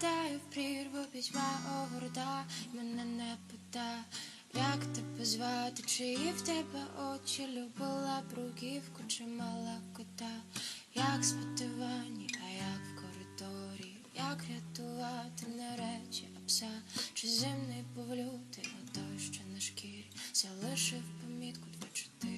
падаю в прірву, пітьма огорда, мене не пита, як тебе звати, чи в тебе очі, любила бруківку, чи мала кота, як в а як в коридорі, як рятувати не речі, а пса, чи зимний повлюти, а той, що на шкірі, залишив помітку 2402.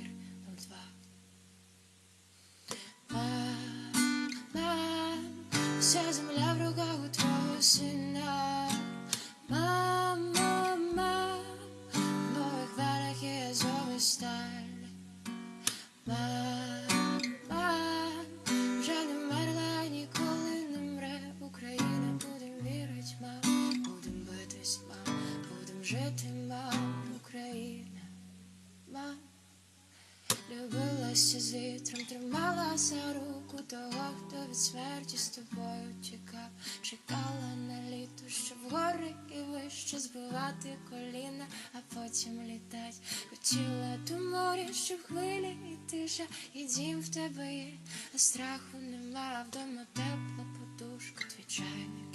Тримала руку того, хто від смерті з тобою тікав, чекала на літо, щоб гори і вище збивати коліна, а потім літать. Хотіла до моря, щоб хвилі і тиша, і дім в тебе є, а страху нема, вдома тепла подушка, твій чайник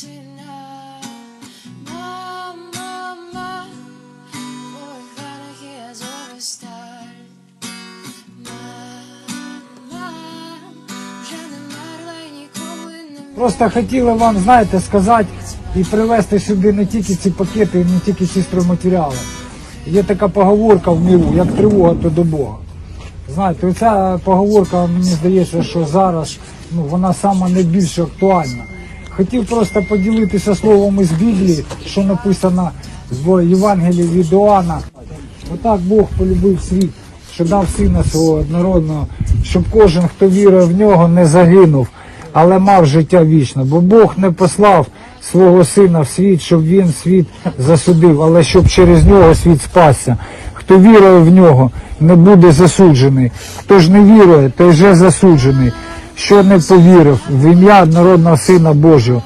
твого сина. Мам, мам, мам, в моїх венах є азова сталь. Мам, мам, вже не мерла і ніколи не. Просто хотіли вам, знаєте, сказати і привезти сюди не тільки ці пакети, не тільки ці стройматеріали. Є така поговорка в міру, як тривога, то до Бога. Знаєте, оця поговорка, мені здається, що зараз ну, вона сама найбільш актуальна. Хотів просто поділитися словом із Біблії, що написано в Євангелії від Іоанна. Отак Бог полюбив світ, що дав сина свого однородного, щоб кожен, хто вірує в нього, не загинув, але мав життя вічне. Бо Бог не послав свого сина в світ, щоб він світ засудив, але щоб через нього світ спасся. Хто вірує в нього, не буде засуджений. Хто ж не вірує, той вже засуджений. Що не повірив в ім'я народного Сина Божого.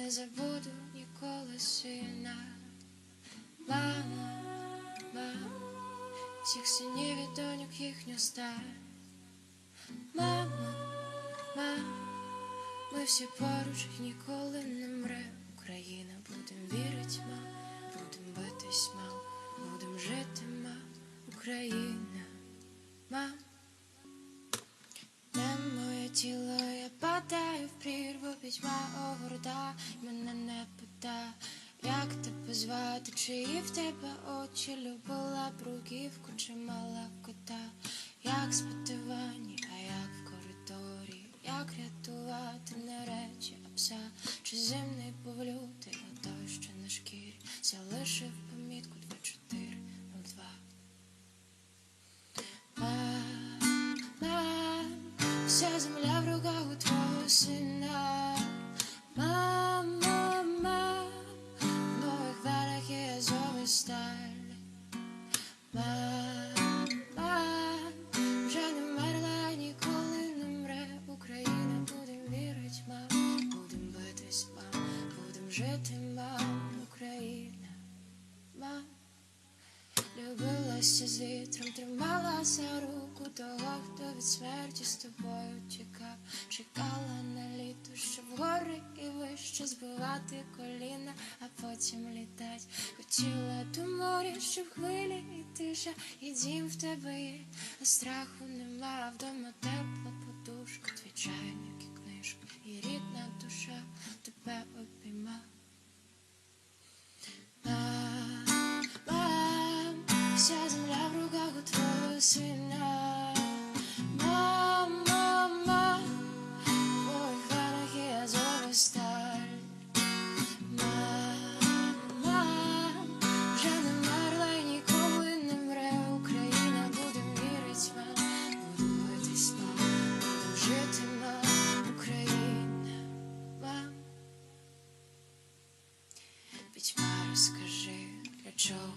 Не забуду ніколи сина. Мама, мама, всіх синів і доньок їхню сталь. Мама, мама, ми всі поруч ніколи не мре. Україна, будем вірить, мам, пітьма огорда, мене не пита, як тебе звати, чи в тебе очі, любила бруківку, чи мала кота, як ванні, а як в коридорі, як рятувати не речі, а пса, чи зимний повлюти, а той, що на шкірі, залишив Любилася з вітром, тримала за руку того, хто від смерті з тобою тікав, чекала на літо, щоб гори і вище збивати коліна, а потім літать. Хотіла до моря, щоб хвилі і тиша, і дім в тебе є, а страху нема, вдома тепла подушка, твій чайник і книжка, і рідна душа тебе обійма.